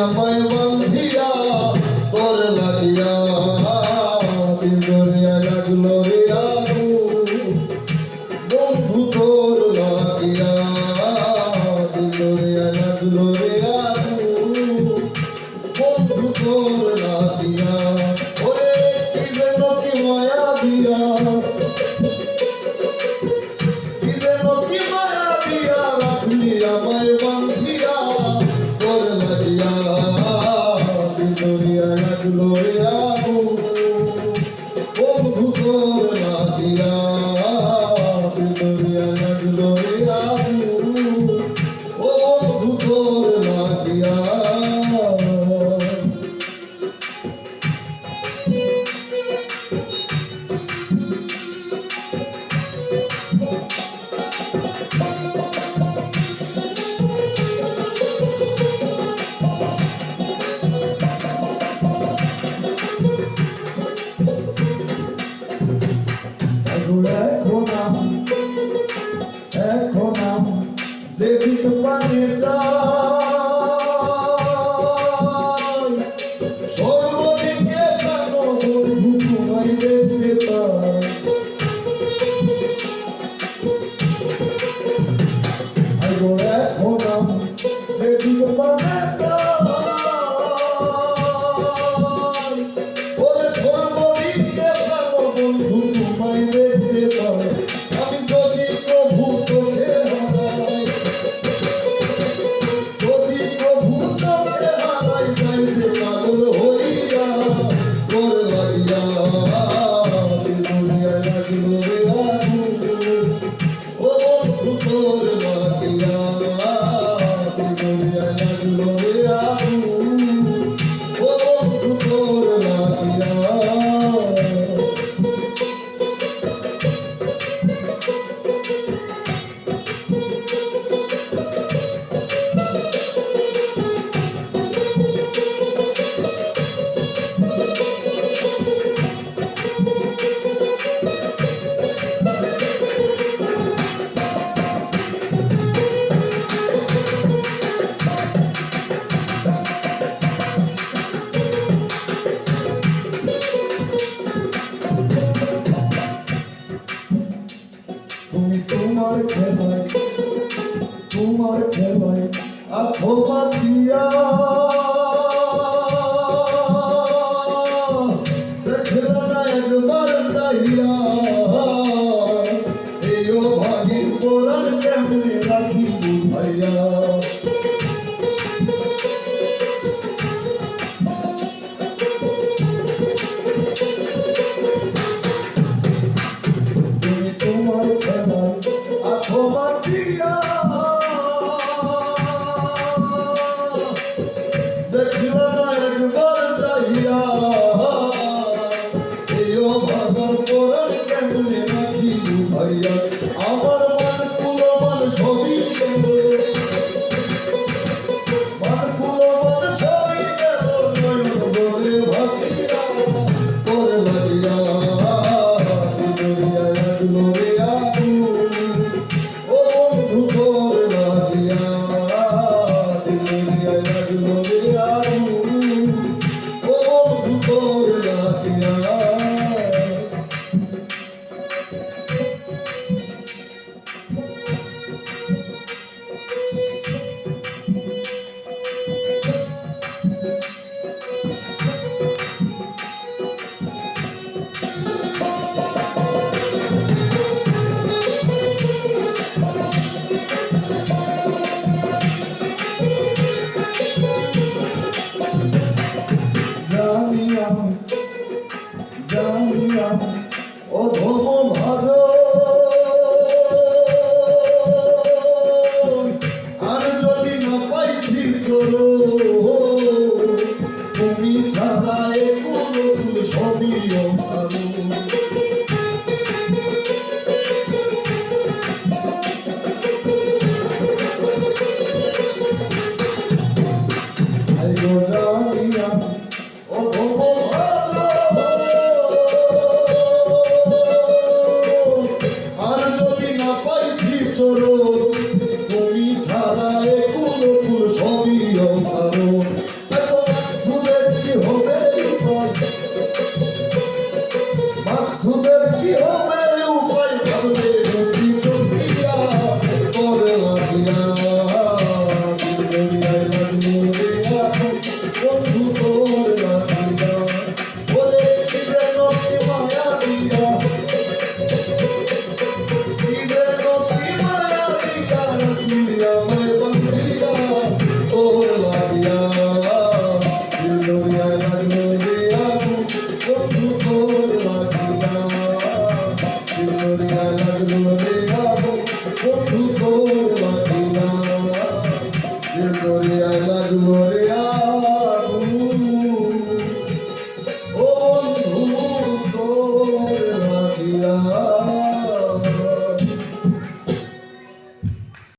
আমায় বান্ধিয়া, তোর লাগিয়া বিন্দরিয়া লাগল রে আগু বন্ধু তোর লাগিয়া বিন্দরিয়া লাগল রে আগু ওরে কি যেন কি মায়া লাগল ও ভূগোল The find it all. রাখো পাতিয়া। দেখলা না একবার তাইয়া। এও ভাগি পোরান কেমনে রাখি বুঝাইয়া থাকব আমি ও ভূতরে Georgia. তোর